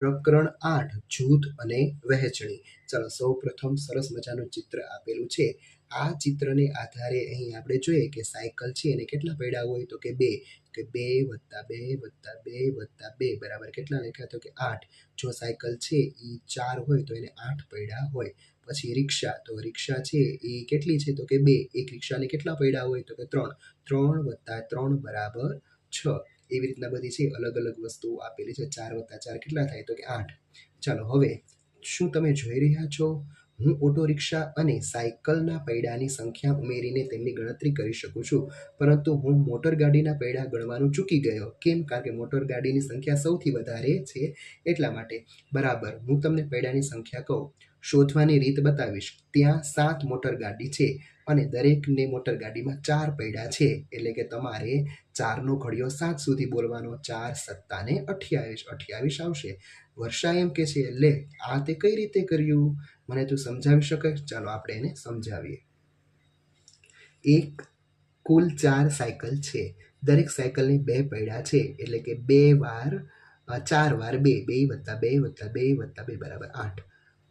પ્રકરણ આઠ, જૂથ અને વહેંચણી. ચાલો સૌ પ્રથમ સરસ મજાનું ચિત્ર આપેલું છે. આ ચિત્રને આધારે અહીં આપણે જોઈએ કે સાયકલ છે એને કેટલા પૈડા હોય તો કે બે કે બે વત્તા બે વત્તા બે વત્તા બે, બરાબર? કેટલા લખ્યા? તો કે આઠ. જો સાયકલ છે એ ચાર હોય તો એને આઠ પૈડા હોય. પછી રિક્ષા, તો રિક્ષા છે એ કેટલી છે? તો કે બે. એક રિક્ષાને કેટલા પૈડા હોય? તો કે ત્રણ. ત્રણ વત્તા ત્રણ બરાબર છ. એવી રીતના બધી છે, અલગ અલગ વસ્તુઓ આપેલી છે, ચાર વત્તા ચાર કેટલા થાય તો કે આઠ. ચાલો હવે, શું તમે જોઈ રહ્યા છો? હું ઓટો રિક્ષા અને સાયકલના પૈડાની સંખ્યા ઉમેરીને તેમની ગણતરી કરી શકું છું, પરંતુ હું મોટર ગાડીના પૈડા ગણવાનું ચૂકી ગયો. કેમ? કારણ કે મોટર ગાડીની સંખ્યા સૌથી વધારે છે, એટલા માટે. બરાબર, હું તમને પૈડાની સંખ્યા કહું. શોધવાની રીત બતાવીશ. ત્યાં સાત મોટર ગાડી છે અને દરેકને મોટર ગાડીમાં ચાર પૈડા છે, એટલે કે તમારે ચારનો ઘડિયો સાત સુધી બોલવાનો ચાર સત્તાને અઠ્યાવીસ અઠ્યાવીસ આવશે. વર્ષા એમ કે છે, લે, આ તે કઈ રીતે કર્યું? મને તું સમજાવી શકે? ચાલો, આપણે એને સમજાવીએ. એક કુલ ચાર સાયકલ છે. દરેક સાયકલની બે પૈડા છે, એટલે કે બે વાર ચાર વાર બે બે વત્તા બે વત્તા બે વત્તા બે બરાબર આઠ.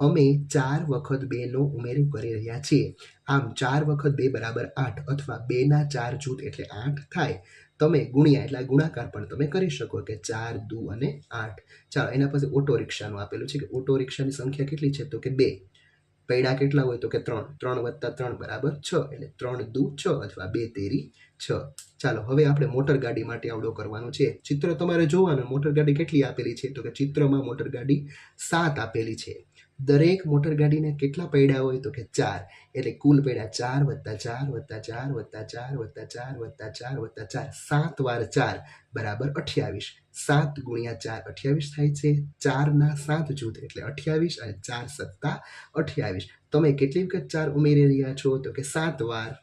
અમે ચાર વખત બેનો ઉમેરો કરી રહ્યા છીએ. આમ ચાર વખત બે બરાબર આઠ અથવા બેના ચાર જૂથ એટલે આઠ થાય. તમે ગુણ્યા એટલે ગુણાકાર પણ તમે કરી શકો કે ચાર, દુ અને આઠ. ચાલો, એના પછી ઓટો રિક્ષાનું આપેલું છે કે ઓટો રિક્ષાની સંખ્યા કેટલી છે? તો કે બે. પૈડા કેટલા હોય? તો કે ત્રણ. ત્રણ વત્તા ત્રણ બરાબર છ. એટલે ત્રણ, દુ, છ અથવા બે, તેરી, છ. ચાલો, હવે આપણે મોટર ગાડી માટે આવડો કરવાનો છે. ચિત્ર તમારે જોવાનું. મોટર ગાડી કેટલી આપેલી છે? તો કે ચિત્રમાં મોટર ગાડી સાત આપેલી છે. દરેક મોટર ગાડીને કેટલા પૈડા હોય તો કે ચાર. એટલે કુલ પૈડા ચાર વત્તા ચાર વત્તા ચાર વત્તા ચાર વત્તા ચાર વત્તા ચાર વત્તા ચાર. સાત વાર ચાર બરાબર અઠ્યાવીસ. સાત ગુણ્યા ચાર અઠ્યાવીસ થાય છે. ચારના સાત જૂથ એટલે અઠ્યાવીસ અને ચાર સત્તા અઠ્યાવીસ. તમે કેટલી વખત ચાર ઉમેરી રહ્યા છો તો કે સાત વાર?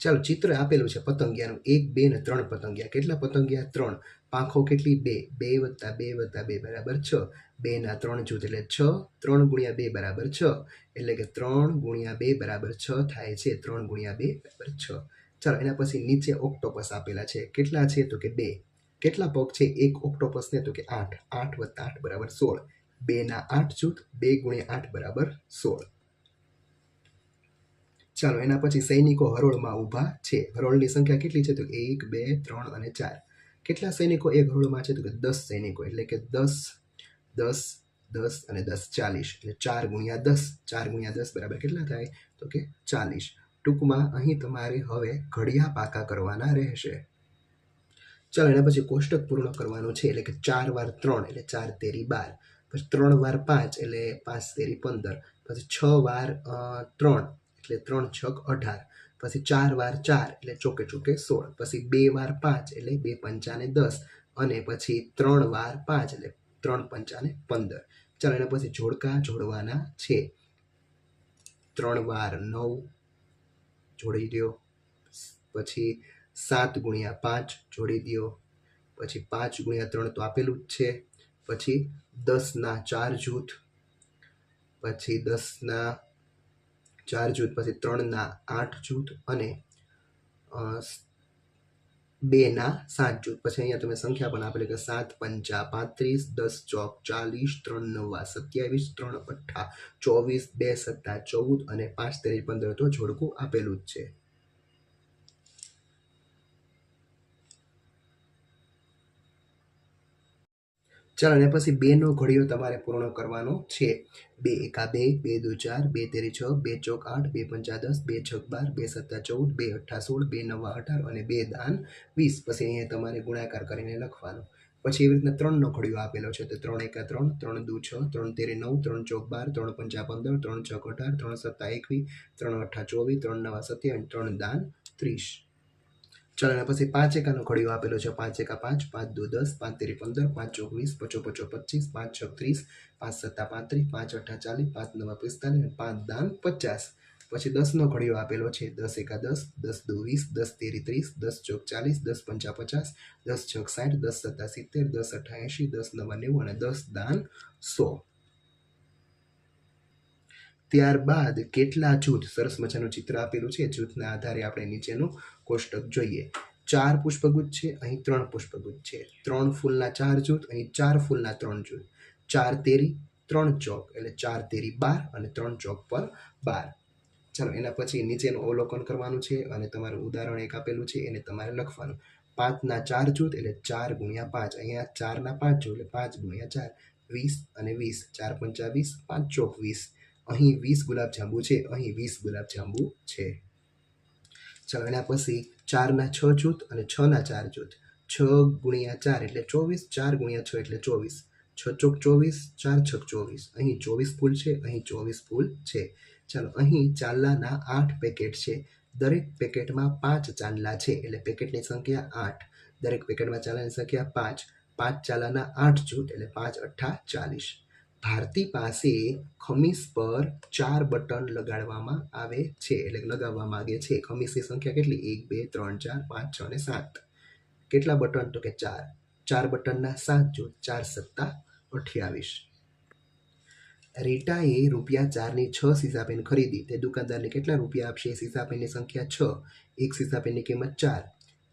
ચાલો ચિત્ર આપેલું છે પતંગિયાનું. એક, બે ને ત્રણ પતંગિયા. કેટલા પતંગિયા? ત્રણ. પાંખો કેટલી? બે. બે વત્તા બે વત્તા બે બરાબર છ. બેના ત્રણ જૂથ એટલે છ. ત્રણ ગુણ્યા બે બરાબર છ. એટલે કે ત્રણ ગુણ્યા બે બરાબર છ થાય છે ત્રણ ગુણ્યા બે બરાબર છ. ચાલો, એના પછી નીચે ઓક્ટોપસ આપેલા છે. કેટલા છે તો કે બે. કેટલા પગ છે? એક ઓક્ટોપસને તો કે આઠ. આઠ વત્તા આઠ બરાબર સોળ. બેના આઠ જૂથ, બે ગુણ્યા આઠ બરાબર સોળ. ચાલો, એના પછી સૈનિકો હરોળમાં ઊભા છે. હરોળની સંખ્યા કેટલી છે તો એક, બે, ત્રણ અને ચાર. કેટલા સૈનિકો એક હરોળમાં છે? તો કે દસ સૈનિકો, એટલે કે દસ દસ દસ અને દસ, ચાલીસ. એટલે ચાર ગુણ્યા દસ, ચાર ગુણ્યા દસ બરાબર કેટલા થાય? તો કે ચાલીસ. ટૂંકમાં અહીં તમારે હવે ઘડિયા પાકા કરવાના રહેશે. ચાલો, એના પછી કોષ્ટક પૂર્ણ કરવાનું છે, એટલે કે ચાર વાર ત્રણ, એટલે ચાર તેરી બાર. પછી ત્રણ વાર પાંચ, એટલે પાંચ તેરી પંદર. પછી છ વાર ત્રણ, એટલે ત્રણ છક અઢાર. પછી ચાર વાર ચાર એટલે ચોકે ચોકે સોળ, પછી બે વાર પાંચ એટલે બે પંચાને દસ અને પછી ત્રણ વાર પાંચ એટલે ત્રણ પંચાને પંદર. ચાલો એના પછી જોડકા જોડવાના છે. ત્રણ વાર નવ જોડી દો, પછી સાત ગુણ્યા પાંચ જોડી દો, પછી પાંચ ગુણ્યા ત્રણ તો આપેલું જ છે. પછી દસના ચાર જૂથ, પછી દસના ચાર જૂથ, પછી ત્રણના આઠ જૂથ અને બેના સાત જૂથ. પછી અહીંયા તમે સંખ્યા પણ આપેલી કે સાત, પંચા, પાંત્રીસ, દસ, ચોક, ચાલીસ, ત્રણ નવા સત્યાવીસ, ત્રણ, અઠ્ઠા, ચોવીસ, બે, સત્તા, ચૌદ અને પાંચ, તેરી, પંદર તો જોડકું આપેલું જ છે. ચાલો અને પછી બેનો ઘડિયો તમારે પૂર્ણ કરવાનો છે. બે એકા બે બે દુ ચાર બે તેરી છ બે ચોક આઠ બે પંચા દસ બે છક બાર બે સત્તા ચૌદ બે અઠ્ઠા સોળ બે નવા અઢાર અને બે દાન વીસ. પછી અહીંયા તમારે ગુણાકાર કરીને લખવાનો. પછી એવી રીતના ત્રણનો ઘડિયો આપેલો છે. તો ત્રણ એકા ત્રણ ત્રણ દુ છ, ત્રણ તેરી નવ, ત્રણ ચોક બાર ત્રણ પંચા પંદર, ત્રણ છક અઢાર ત્રણ સત્તા એકવીસ ત્રણ અઠ્ઠા ચોવીસ, ત્રણ નવા સત્યાવીસ, ત્રણ દાન ત્રીસ. ચાલો એના પછી પાંચ એકાનો ઘડિયો આપેલો છે. પાંચ એકા પાંચ પાંચ દો દસ, પાંચ તેરી પંદર, પાંચ ચોક વીસ પચો પચો પચીસ, પાંચ છ ત્રીસ, પાંચ સત્તા પાંત્રીસ, પાંચ અઠ્ઠા ચાલીસ, પાંચ નવા પિસ્તાલીસ પાંચ દાન પચાસ. પછી દસનો ઘડિયો આપેલો છે. દસ એકા દસ દસ દો વીસ, દસ તેરી ત્રીસ, દસ ચોક ચાલીસ, દસ પંચા પચાસ, દસ છક સાઠ દસ સત્તા સિત્તેર, દસ અઠ્ઠા એંશી, દસ નવા નેવું અને દસ દાન સો. ત્યારબાદ કેટલા જૂથ સરસ મજાનું ચિત્ર આપેલું છે? જૂથના આધારે આપણે નીચેનું કોષ્ટક જોઈએ. ચાર પુષ્પગુચ્છ છે, અહીં ત્રણ પુષ્પગુચ્છ છે. ત્રણ ફૂલના ચાર જૂથ, અહીં ચાર ફૂલના ત્રણ જૂથ. ચાર તેરી, ત્રણ ચોક, એટલે ચાર તેરી બાર અને ત્રણ ચોક પર બાર. ચાલો, એના પછી નીચેનું અવલોકન કરવાનું છે અને તમારું ઉદાહરણ એક આપેલું છે, એને તમારે લખવાનું. પાંચના ચાર જૂથ, એટલે ચાર ગુણ્યા પાંચ. અહીંયા ચારના પાંચ જૂથ, એટલે પાંચ ગુણ્યા ચાર. વીસ અને વીસ, ચાર પંચા વીસ, પાંચ ચોક વીસ. અહીં વીસ ગુલાબજાંબુ છે, અહીં વીસ ગુલાબજાંબુ છે. ચાલો, એના પછી ચારના છ જૂથ અને છના ચાર જૂથ. છ ગુણ્યા ચાર એટલે ચોવીસ, ચાર ગુણ્યા છ એટલે ચોવીસ. છ ચોક ચોવીસ, ચાર છક ચોવીસ. અહીં ચોવીસ ફૂલ છે, અહીં ચોવીસ ફૂલ છે. ચાલો, અહીં ચાંદલાના આઠ પેકેટ છે. દરેક પેકેટમાં પાંચ ચાંદલા છે, એટલે પેકેટની સંખ્યા આઠ. દરેક પેકેટમાં ચાંદલાની સંખ્યા પાંચ. પાંચ ચાલાના આઠ જૂથ, એટલે પાંચ અઠ્ઠા ચાલીસ. ભારતી પાસે ખમીસ પર ચાર બટન લગાડવામાં આવે છે, એટલે લગાવવા માંગે છે. ખમીસની સંખ્યા કેટલી? એક, બે, ત્રણ, ચાર, પાંચ, છ અને સાત. કેટલા બટન? તો કે ચાર. ચાર બટનના સાત જો ચાર સત્તા અઠ્યાવીસ. રીટાએ રૂપિયા ચારની છ સીસાપેન ખરીદી. તે દુકાનદારને કેટલા રૂપિયા આપશે? સીસાપેનની સંખ્યા છ. એક સીસાપેનની કિંમત ચાર.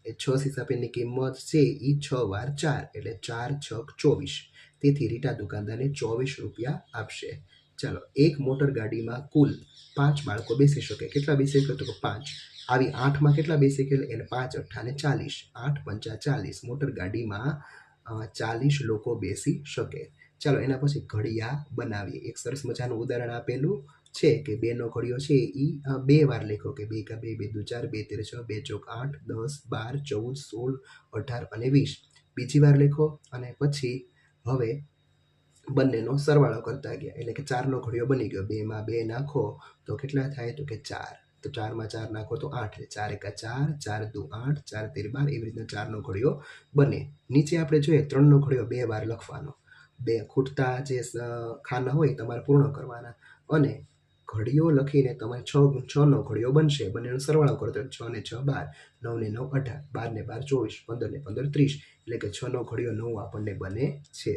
એ છ સીસાપેનની કિંમત છે એ છ વાર ચાર, એટલે ચાર છ ચોવીસ. તેથી રીટા દુકાનદારને ચોવીસ રૂપિયા આપશે. ચાલો, એક મોટર ગાડીમાં કુલ પાંચ બાળકો બેસી શકે. કેટલા બેસી? શકે તો પાંચ. આવી આઠમાં કેટલા બેસી? શકે એટલે પાંચ અઠ્ઠાને ચાલીસ. આઠ પંચા ચાલીસ. મોટર ગાડીમાં ચાલીસ લોકો બેસી શકે. ચાલો, એના પછી ઘડિયા બનાવીએ. એક સરસ મજાનું ઉદાહરણ આપેલું છે કે બેનો ઘડિયો છે એ બે વાર લખો કે બે કા બે બે દુ ચાર, બે તેર, છ, બે ચોક, આઠ, દસ, બાર, ચૌદ, સોળ, અઢાર અને વીસ. બીજી વાર લખો અને પછી હવે બંનેનો સરવાળો કરતા ગયા. એટલે કે ચારનો ઘડિયો બની ગયો. બેમાં બે નાખો તો કેટલા થાય? તો કે ચાર. તો ચારમાં ચાર નાખો તો આઠ ચાર એકા ચાર ચાર દુ આઠ, ચાર તેર બાર એવી રીતના ચારનો ઘડિયો બને. નીચે આપણે જોઈએ ત્રણનો ઘડિયો બે વાર લખવાનો. બે ખૂટતા જે ખાના હોય તમારે પૂર્ણ કરવાના. અને ઘડીઓ લખીને તમે છ છનો ઘડીઓ બનશે. બંનેનો સરવાળો કરો તો છ ને છ બાર, નવ ને નવ અઢાર, બાર ને બાર ચોવીસ, પંદર ને પંદર ત્રીસ, એટલે કે છનો ઘડીઓ નવ આપણને બને છે.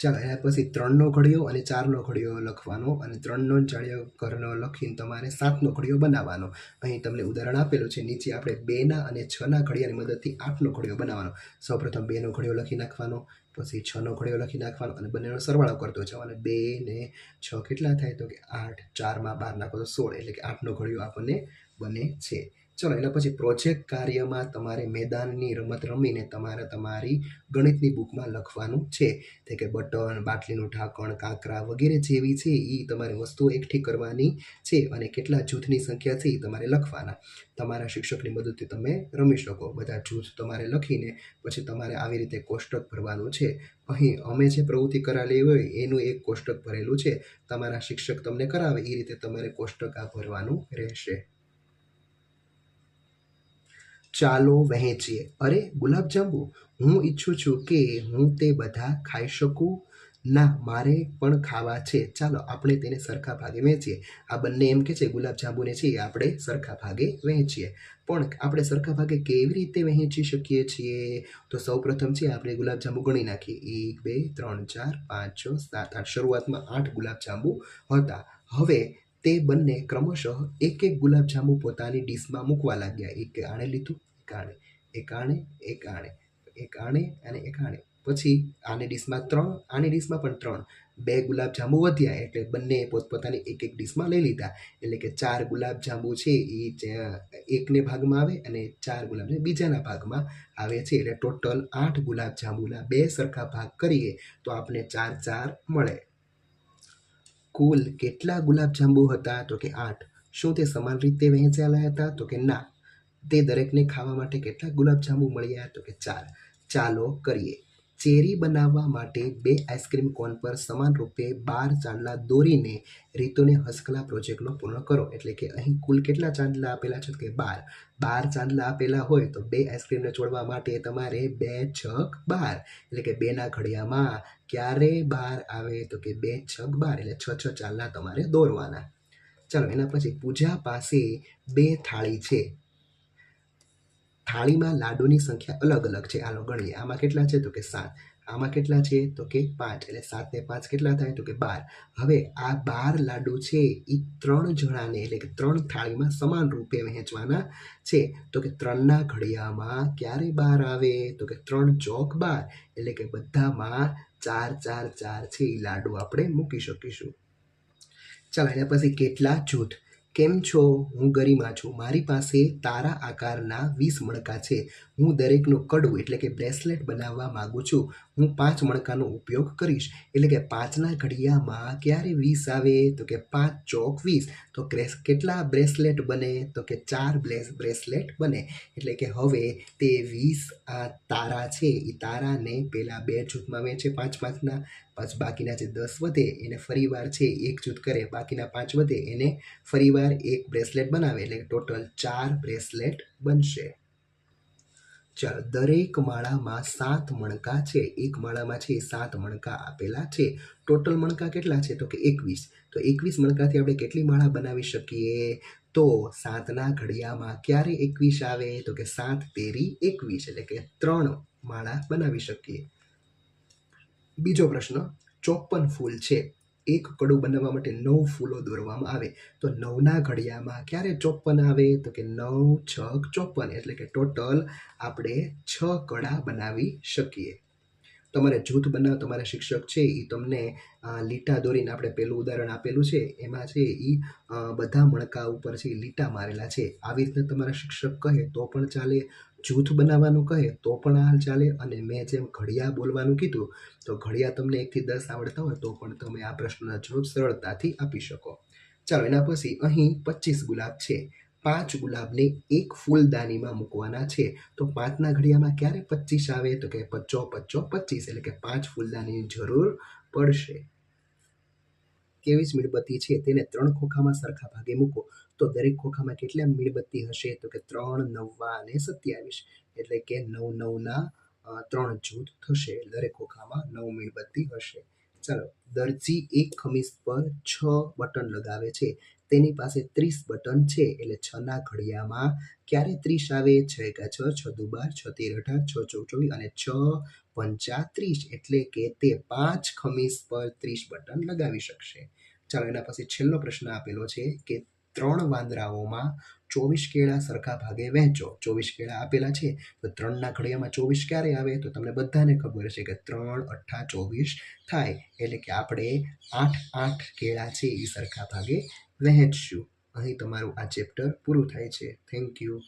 ચાલો, એના પછી ત્રણનો ઘડિયો અને ચારનો ઘડિયો લખવાનો અને ત્રણનો જાળીઓ ઘરનો લખીને તમારે સાતનો ઘડિયો બનાવવાનો. અહીં તમને ઉદાહરણ આપેલું છે, નીચે આપણે બેના અને છના ઘડિયાની મદદથી આઠનો ઘડિયો બનાવવાનો. સૌપ્રથમ બેનો ઘડિયો લખી નાખવાનો પછી છનો ઘડિયો લખી નાખવાનો અને બંનેનો સરવાળો કરતો જવાનો બે ને છ કેટલા થાય તો કે આઠ, ચારમાં બાર નાખો તો સોળ. એટલે કે આઠનો ઘડિયો આપણને બને છે. ચલો એટલે પછી પ્રોજેક્ટ કાર્યમાં તમારે મેદાનની રમત રમીને તમારે તમારી ગણિતની બુકમાં લખવાનું છે. તે કે બટન, બાટલીનું ઢાંકણ, કાંકરા વગેરે જેવી છે એ તમારે વસ્તુઓ એકઠી કરવાની છે અને કેટલા જૂથની સંખ્યા છે એ તમારે લખવાના. તમારા શિક્ષકની મદદથી તમે રમી શકો. બધા જૂથ તમારે લખીને પછી તમારે આવી રીતે કોષ્ટક ભરવાનું છે. અહીં અમે જે પ્રવૃત્તિ કરાવેલી હોય એનું એક કોષ્ટક ભરેલું છે. તમારા શિક્ષક તમને કરાવે એ રીતે તમારે કોષ્ટક આ ભરવાનું રહેશે. ચાલો વહેંચીએ. અરે, ગુલાબજાંબુ, હું ઈચ્છું છું કે હું તે બધા ખાઈ શકું. ના, મારે પણ ખાવા છે. ચાલો, આપણે તેને સરખા ભાગે વહેંચીએ. આ બંને એમ કે છે, ગુલાબજાંબુને છે એ આપણે સરખા ભાગે વહેંચીએ. પણ આપણે સરખા ભાગે કેવી રીતે વહેંચી શકીએ છીએ? તો સૌપ્રથમ છે, આપણે ગુલાબજાંબુ ગણી નાખીએ. એક, બે, ત્રણ, ચાર, પાંચ, છ, સાત, આઠ. શરૂઆતમાં આઠ ગુલાબજાંબુ હતા. હવે તે બંને ક્રમશઃ એક એક ગુલાબજાંબુ પોતાની ડીશમાં મૂકવા લાગ્યા. એક આણે લીધું, એક આણે એક આણે એક આણે એક આણે અને એક આણે. પછી આની ડીશમાં ત્રણ, આની ડીશમાં પણ ત્રણ. બે ગુલાબજાંબુ વધ્યા એટલે બંને પોતપોતાની એક એક ડીશમાં લઈ લીધા. એટલે કે ચાર ગુલાબજાંબુ છે એ એકને ભાગમાં આવે અને ચાર ગુલાબ બીજાના ભાગમાં આવે છે. એટલે ટોટલ આઠ ગુલાબજાંબુના બે સરખા ભાગ કરીએ તો આપણે ચાર ચાર મળે. કુલ કેટલા ગુલાબજાંબુ હતા? તો કે આઠ. શું તે સમાન રીતે વહેંચાયેલા હતા? તો કે ના. તે દરેકને ખાવા માટે કેટલા ગુલાબજાંબુ મળ્યા? તો કે ચાર. ચાલો કરીએ. ચેરી બનાવવા માટે બે આઈસ્ક્રીમ કોન પર સમાન રૂપે બાર ચાંદલા દોરીને રીતુને હસકલા પ્રોજેક્ટનો પૂર્ણ કરો. એટલે કે અહીં કુલ કેટલા ચાંદલા આપેલા છે? કે બાર. બાર ચાંદલા આપેલા હોય તો બે આઈસ્ક્રીમને છોડવા માટે તમારે બે છક બાર. એટલે કે બેના ઘડિયામાં ક્યારે બાર આવે? તો કે બે છક બાર. એટલે છ છ ચાંદલા તમારે દોરવાના. ચાલો, એના પછી પૂજા પાસે બે થાળી છે. થાળીમાં લાડુની સંખ્યા અલગ અલગ છે. આલો ગણીએ. આમાં કેટલા છે? તો કે સાત. આમાં કેટલા છે? તો કે પાંચ. એટલે સાત ને પાંચ કેટલા થાય? તો કે બાર. હવે આ બાર લાડુ છે એ ત્રણ જણાને, એટલે કે ત્રણ થાળીમાં સમાન રૂપે વહેંચવાના છે. તો કે ત્રણના ઘડિયામાં ક્યારે બાર આવે? તો કે ત્રણ ચોક બાર. એટલે કે બધામાં ચાર ચાર ચાર છે એ લાડુ આપણે મૂકી શકીશું. ચાલો, એના પછી કેટલા જૂથ? કેમ છો? હું ગરિમા છું. મારી પાસે તારા આકારના વીસ મણકા છે. હું દરેકનું કડવું એટલે કે બ્રેસલેટ બનાવવા માગું છું. હું પાંચ મણકાનો ઉપયોગ કરીશ. એટલે કે પાંચના ઘડિયામાં ક્યારે વીસ આવે? તો કે પાંચ ચોક વીસ. તો કેટલા બ્રેસલેટ બને? તો કે ચાર બ્લેસ, બ્રેસલેટ બને. એટલે કે હવે તે વીસ આ તારા છે. એ તારાને પહેલાં બે જૂથમાં વહેંચે. પાંચ પાંચના, પાંચ બાકીના જે દસ વધે એને ફરીવાર છે એક જૂથ કરે. બાકીના પાંચ વધે એને ફરીવાર એક બ્રેસલેટ બનાવે. એટલે ટોટલ ચાર બ્રેસલેટ બનશે. ચાલો દરેક માળામાં સાત મણકા છે. એક માળામાં છે એ સાત મણકા આપેલા છે. ટોટલ મણકા કેટલા છે? તો કે એકવીસ. તો એકવીસ મણકાથી આપણે કેટલી માળા બનાવી શકીએ? તો સાતના ઘડિયામાં ક્યારે એકવીસ આવે? તો કે સાત તેરી એકવીસ એટલે કે ત્રણ માળા બનાવી શકીએ. બીજો પ્રશ્ન ચોપન ફૂલ છે. એક કડું બનાવવા માટે નવ ફૂલો દોરવામાં આવે. તો નવના ઘડિયામાં ક્યારે ચોપન આવે? તો કે નવ, છ ચોપન એટલે કે ટોટલ આપણે છ કડા બનાવી શકીએ. તમારે જૂથ બનાવ, તમારા શિક્ષક છે એ તમને લીટા દોરીને આપણે પેલું ઉદાહરણ આપેલું છે. એમાં છે એ બધા મણકા ઉપર છે લીટા મારેલા છે. આવી રીતના તમારા શિક્ષક કહે તો પણ ચાલે. જૂથ બનાવવાનું કહે તો પણ હાલ ચાલે. અને મેં જેમ ઘડિયા બોલવાનું કીધું, તો ઘડિયા તમને એકથી દસ આવડતા હોય તો પણ તમે આ પ્રશ્નના જવાબ સરળતાથી આપી શકો. ચાલો, એના પછી અહીં પચીસ ગુલાબ છે. પાંચ ગુલાબને એક ફૂલદાનીમાં મૂકવાના છે. તો પાંચના ઘડિયામાં ક્યારે પચીસ આવે? તો કે પચો પચો પચીસ એટલે કે પાંચ ફૂલદાનીની જરૂર પડશે. ત્રેવીસ મીણબત્તી છે. તેને ત્રણ ખોખામાં સરખા ભાગે મૂકો. તો દરેક ખોખામાં કેટલા મીણબત્તી હશે? તો કે ત્રણ, નવ્વા અને સત્યાવીસ. એટલે કે નવ, નવના ત્રણ જૂથ થશે દરેક ખોખામાં નવ મીણબત્તી હશે. ચાલો, દરજી એક ખમીસ પર છ બટન લગાવે છે. તેની પાસે ત્રીસ બટન છે. એટલે છના ઘડિયામાં ક્યારે ત્રીસ આવે? છ એકા છ છ દુ બાર છ તેર અઢાર છ ચોવીસ અને છ પંચા ત્રીસ. એટલે કે તે પાંચ ખમીસ પર ત્રીસ બટન લગાવી શકશે. ચાલો, એના પછી છેલ્લો પ્રશ્ન આપેલો છે કે ત્રણ વાંદરાઓમાં ચોવીસ કેળા સરખા ભાગે વહેંચો. ચોવીસ કેળા આપેલા છે, તો ત્રણના ઘડિયામાં ચોવીસ ક્યારે આવે? તો તમને બધાને ખબર છે કે ત્રણ અઠ્ઠા ચોવીસ થાય. એટલે કે આપણે આઠ આઠ કેળા છે એ સરખા ભાગે વહેંચશું અહીં તમારું આ ચેપ્ટર પૂરું થાય છે. Thank you